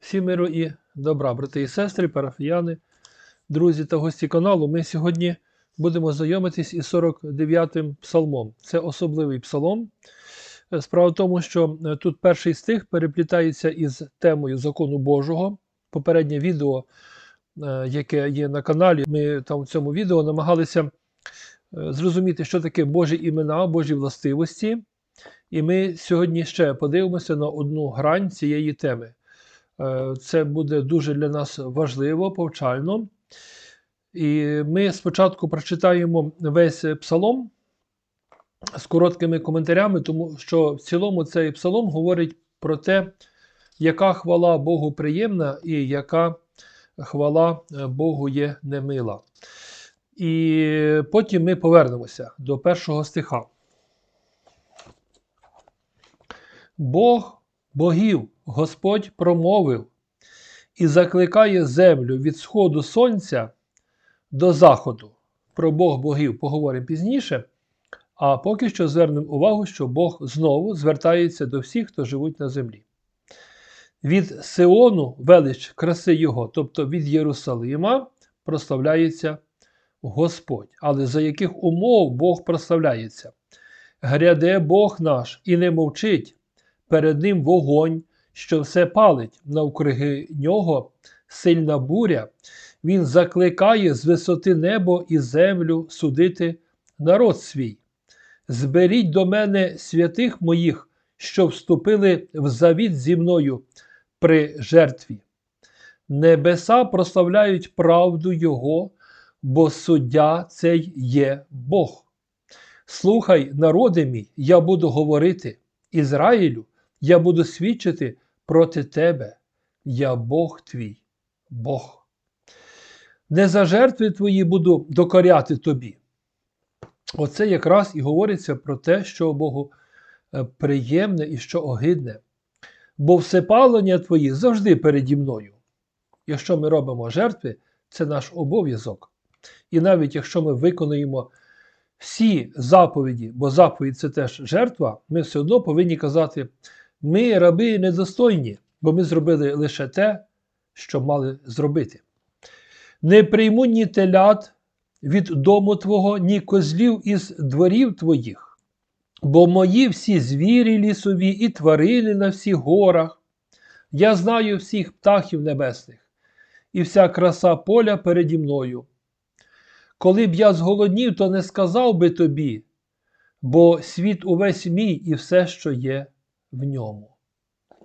Всім миру і добра, брати і сестри, парафіяни, друзі та гості каналу. Ми сьогодні будемо знайомитись із 49-м псалмом. Це особливий псалом. Е, Справа в тому, що е, тут перший стих переплітається із темою закону Божого. Попереднє відео, е, яке є на каналі, ми там в цьому відео намагалися зрозуміти, що таке Божі імена, Божі властивості. І ми сьогодні ще подивимося на одну грань цієї теми. Е, Це буде дуже для нас важливо, повчально. І ми спочатку прочитаємо весь псалом з короткими коментарями, тому що в цілому цей псалом говорить про те, яка хвала Богу приємна і яка хвала е, Богу є немила. І потім ми повернемося до першого стиха. Бог богів Господь промовив і закликає землю від сходу сонця до заходу. Про Бог богів поговоримо пізніше. А поки що звернемо увагу, що Бог знову звертається до всіх, хто живуть на землі. Від Сеону велич краси Його, тобто від Єрусалима, прославляється Господь. Але за яких умов Бог прославляється? Гряде Бог наш і не мовчить, перед ним вогонь, що все палить, навкруги нього сильна буря. Він закликає з висоти небо і землю судити народ свій. Зберіть до мене святих моїх, що вступили в завіт зі мною при жертві. Небеса прославляють правду Його, бо суддя цей є Бог. Слухай, народи мій, я буду говорити, Ізраїлю, я буду свідчити проти тебе. Я Бог твій, Бог. Не за жертви твої буду докоряти тобі. Оце якраз і говориться про те, що Богу е, приємне і що огидне. Бо всепалення твої завжди переді мною. Якщо ми робимо жертви, це наш обов'язок. І навіть якщо ми виконуємо всі заповіді, бо заповідь це теж жертва, ми все одно повинні казати: ми раби недостойні, бо ми зробили лише те, що мали зробити. Не прийму ні телят від дому Твого, ні козлів із дворів Твоїх, бо мої всі звірі лісові і тварини на всіх горах. Я знаю всіх птахів небесних, і вся краса поля переді мною. Коли б я зголоднів, то не сказав би тобі, бо світ увесь мій і все, що є в ньому.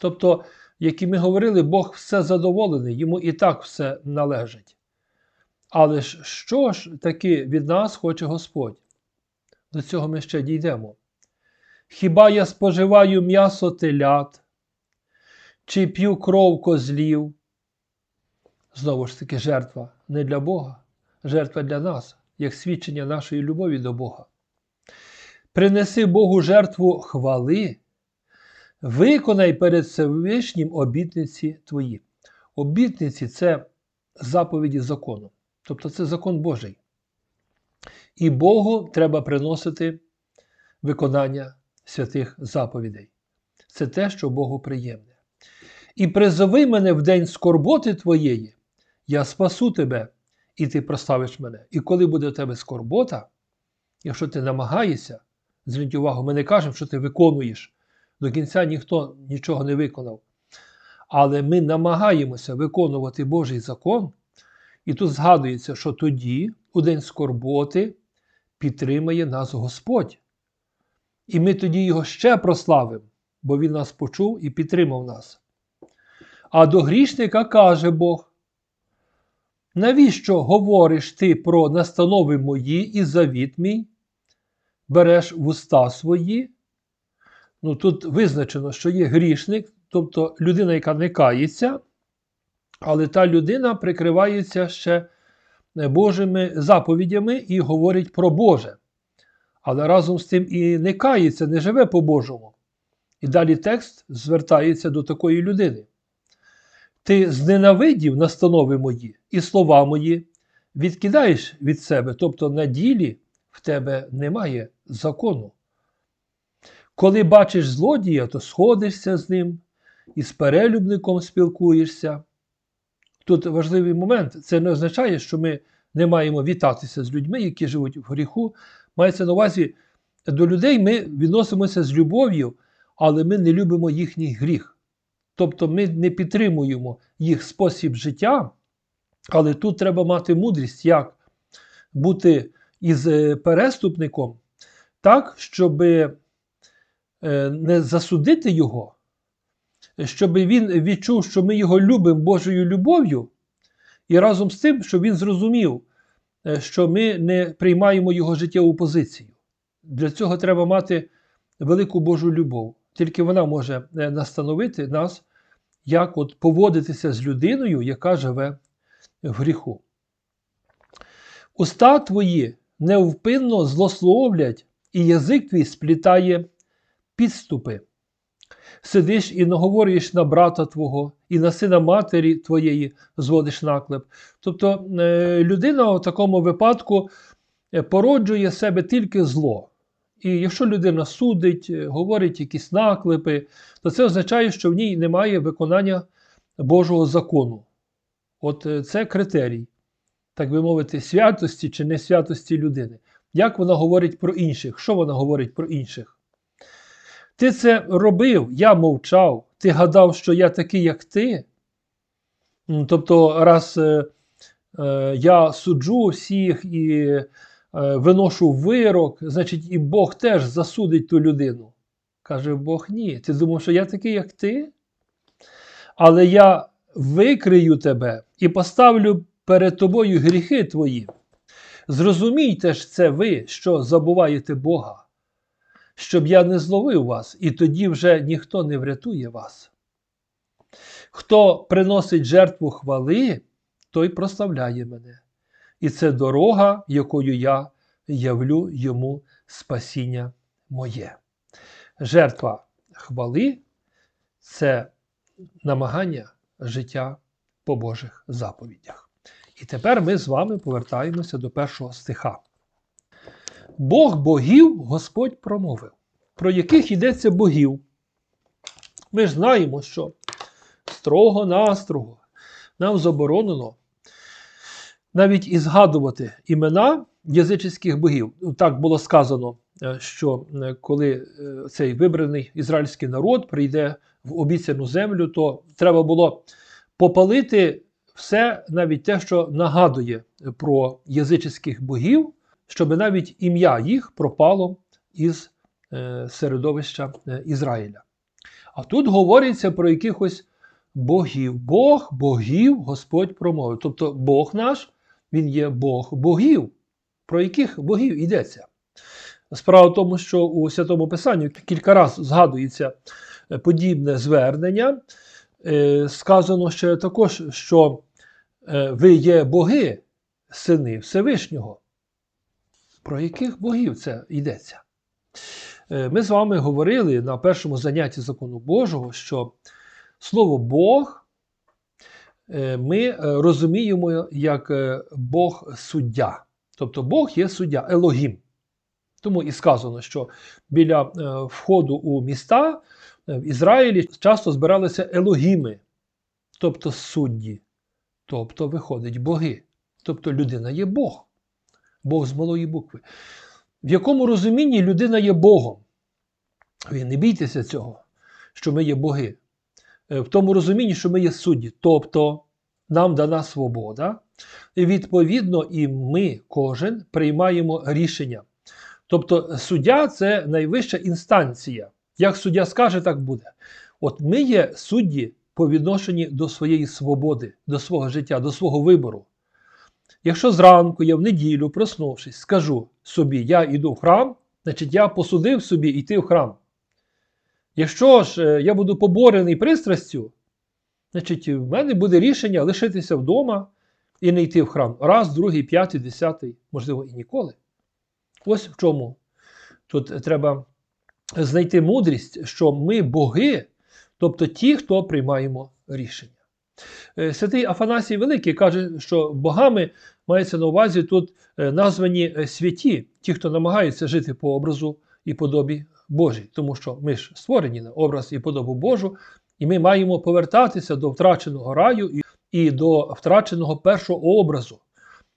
Тобто, як і ми говорили, Бог все задоволений, йому і так все належить. Але ж що ж таки від нас хоче Господь? До цього ми ще дійдемо. Хіба я споживаю м'ясо телят, чи п'ю кров козлів? Знову ж таки, жертва не для Бога, жертва для нас, як свідчення нашої любові до Бога. Принеси Богу жертву хвали, виконай перед Всевишнім обітниці твої. Обітниці це заповіді закону. Тобто це закон Божий. І Богу треба приносити виконання святих заповідей. Це те, що Богу приємне. І призови мене в день скорботи твоєї, я спасу тебе, і ти проставиш мене. І коли буде у тебе скорбота, якщо ти намагаєшся, зверніть увагу, ми не кажемо, що ти виконуєш. До кінця ніхто нічого не виконав. Але ми намагаємося виконувати Божий закон. І тут згадується, що тоді, у день скорботи, підтримає нас Господь. І ми тоді його ще прославимо, бо Він нас почув і підтримав нас. А до грішника каже Бог: навіщо говориш ти про настанови мої і завіт мій? Береш в уста свої? Ну, Тут визначено, що є грішник, тобто людина, яка не кається. Але та людина прикривається ще Божими заповідями і говорить про Боже. Але разом з тим і не кається, не живе по-божому. І далі текст звертається до такої людини. Ти зненавидів настанови мої і слова мої, відкидаєш від себе, тобто на ділі в тебе немає закону. Коли бачиш злодія, то сходишся з ним із перелюбником спілкуєшся. Тут важливий момент. Це не означає, що ми не маємо вітатися з людьми, які живуть в гріху. Мається на увазі, до людей ми відносимося з любов'ю, але ми не любимо їхній гріх. Тобто ми не підтримуємо їх спосіб життя, але тут треба мати мудрість, як бути із е, переступником так, щоб не засудити його, щоб він відчув, що ми його любимо Божою любов'ю, і разом з тим, щоб він зрозумів, е, що ми не приймаємо його життєву позицію. Для цього треба мати велику Божу любов. Тільки вона може е, настановити нас, як от поводитися з людиною, яка живе в гріху. Уста твої невпинно злословлять, і язик твій сплітає підступи. Сидиш і наговорюєш на брата твого, і на сина матері твоєї зводиш наклеп. Тобто е, людина в такому випадку е, породжує себе тільки зло. І якщо людина судить, е, говорить якісь наклепи, то це означає, що в ній немає виконання Божого закону. От це критерій, так би мовити, святості чи несвятості людини. Як вона говорить про інших? Що вона говорить про інших? Ти це робив, я мовчав, ти гадав, що я такий, як ти. Тобто, раз е, е, я суджу всіх і е, виношу вирок, значить, і Бог теж засудить ту людину. Каже Бог, ні. Ти думав, що я такий, як ти? Але я викрию тебе і поставлю перед тобою гріхи твої. Зрозумійте ж це ви, що забуваєте Бога щоб я не зловив вас, і тоді вже ніхто не врятує вас. Хто приносить жертву хвали, той прославляє мене. І це дорога, якою я явлю йому спасіння моє. Жертва хвали це намагання життя по Божих заповідях. І тепер ми з вами повертаємося до першого стиха. Бог богів Господь промовив. Про яких йдеться богів? Ми ж знаємо, що строго настрого нам заборонено навіть і згадувати імена язичних богів. Так було сказано, е, що е, коли е, цей вибраний ізраїльський народ прийде в обіцяну землю, то треба було попалити все, навіть те, що нагадує про язичних богів щоб навіть ім'я їх пропало із е, середовища е, Ізраїля. А тут говориться про якихось богів. Бог богів Господь промовив. Тобто Бог наш, Він є Бог богів. Про яких богів йдеться? Справа в тому, що у Святому Писанні кілька разів згадується е, подібне звернення. Сказано ще також, що ви є боги, сини Всевишнього. Про яких богів це йдеться? Е, ми з вами говорили на першому занятті закону Божого, що слово Бог е, ми е, розуміємо як Бог суддя. Тобто Бог є суддя, Елогім. Тому і сказано, що біля входу у міста в Ізраїлі часто збиралися елогіми, тобто судді, тобто виходить боги. Тобто людина є Бог. Бог з малої букви. В якому розумінні людина є Богом? Ви не бійтеся цього, що ми є боги. Е, в тому розумінні, що ми є судді. Тобто нам дана свобода. І відповідно, і ми, кожен, приймаємо рішення. Тобто, суддя це найвища інстанція. Як суддя скаже, так буде. От ми є судді по відношенні до своєї свободи, до свого життя, до свого вибору. Якщо зранку я в неділю, проснувшись, скажу собі, я йду в храм, значить я посудив собі йти в храм. Якщо ж е, я буду поборений пристрастю, значить в мене буде рішення лишитися вдома і не йти в храм. Раз, другий, п'ятий, десятий, можливо, і ніколи. Ось в чому тут треба знайти мудрість, що ми боги, тобто ті, хто приймаємо рішення. Е, святий Афанасій Великий каже, що богами мається на увазі тут е, названі е, святі, ті, хто намагаються жити по образу і подобі Божій, тому що ми ж створені на образ і подобу Божу, І ми маємо повертатися до втраченого раю і, до втраченого першого образу.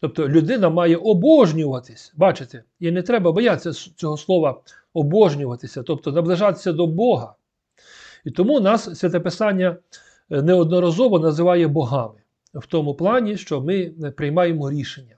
Тобто людина має обожнюватись, бачите, і не треба боятися цього слова обожнюватися, тобто наближатися до Бога. І тому нас Святе Писання неодноразово називає богами в тому плані, що ми приймаємо рішення.